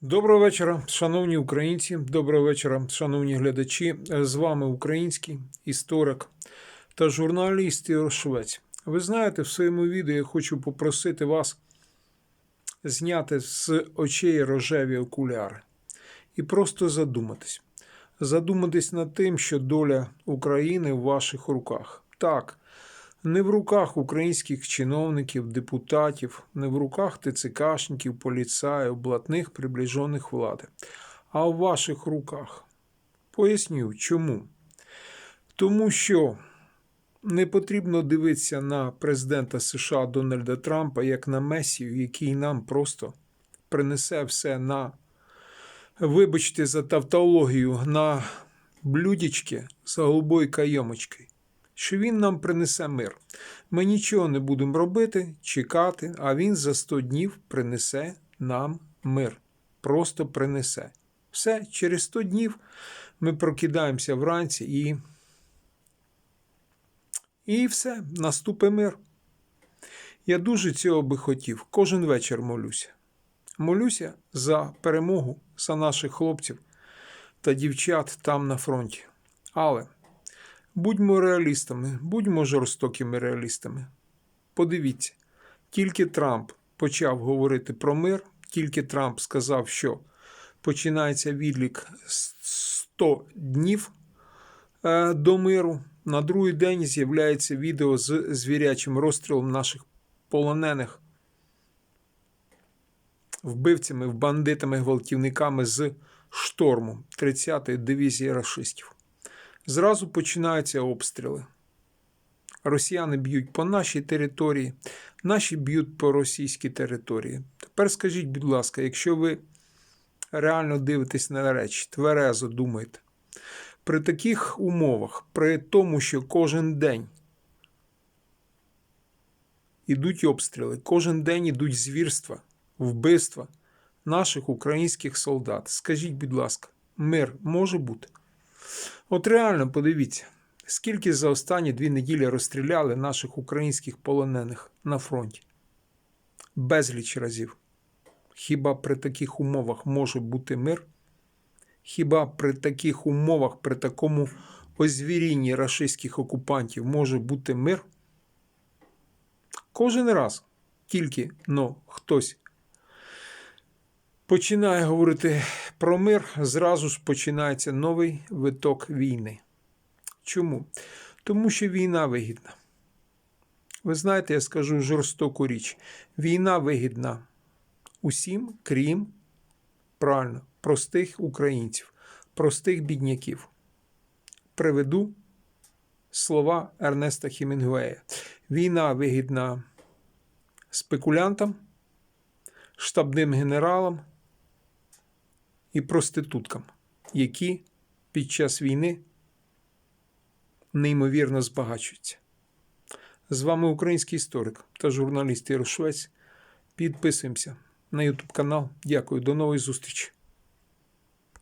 Доброго вечора, шановні українці. Доброго вечора, шановні глядачі. З вами український історик та журналіст Ігор Швець. Ви знаєте, в своєму відео я хочу попросити вас зняти з очей рожеві окуляри і просто задуматись. Задуматись над тим, що доля України в ваших руках. Так, не в руках українських чиновників, депутатів, не в руках ТЦКшників, поліцаїв, блатних приближених влади, а в ваших руках. Поясню, чому. Тому що не потрібно дивитися на президента США Дональда Трампа як на месію, який нам просто принесе все на, вибачте за тавтологію, на блюдечки з голубою кайомочкою що він нам принесе мир. Ми нічого не будемо робити, чекати, а він за 100 днів принесе нам мир. Просто принесе. Все, через 100 днів ми прокидаємося вранці і. І все, наступить мир. Я дуже цього би хотів. Кожен вечір молюся. Молюся за перемогу, за наших хлопців та дівчат там на фронті. Але. Будьмо реалістами, будьмо жорстокими реалістами. Подивіться, тільки Трамп почав говорити про мир, тільки Трамп сказав, що починається відлік 100 днів е, до миру. На другий день з'являється відео з звірячим розстрілом наших полонених вбивцями, бандитами, гвалтівниками з шторму 30-ї дивізії расистів. Зразу починаються обстріли. Росіяни б'ють по нашій території, наші б'ють по російській території. Тепер скажіть, будь ласка, якщо ви реально дивитесь на речі, тверезо думаєте, при таких умовах, при тому, що кожен день ідуть обстріли, кожен день ідуть звірства, вбивства наших українських солдат, скажіть, будь ласка, мир може бути? От реально подивіться, скільки за останні дві неділі розстріляли наших українських полонених на фронті. Безліч разів. Хіба при таких умовах може бути мир? Хіба при таких умовах, при такому озвірінні рашистських окупантів може бути мир? Кожен раз тільки но хтось починає говорити про мир, зразу ж починається новий виток війни. Чому? Тому що війна вигідна. Ви знаєте, я скажу жорстоку річ. Війна вигідна усім, крім правильно, простих українців, простих бідняків. Приведу слова Ернеста Хімінгуея. Війна вигідна спекулянтам, штабним генералам і проституткам, які під час війни неймовірно збагачуються. З вами український історик та журналіст Ігор Підписуємося на YouTube канал. Дякую, до нової зустрічі!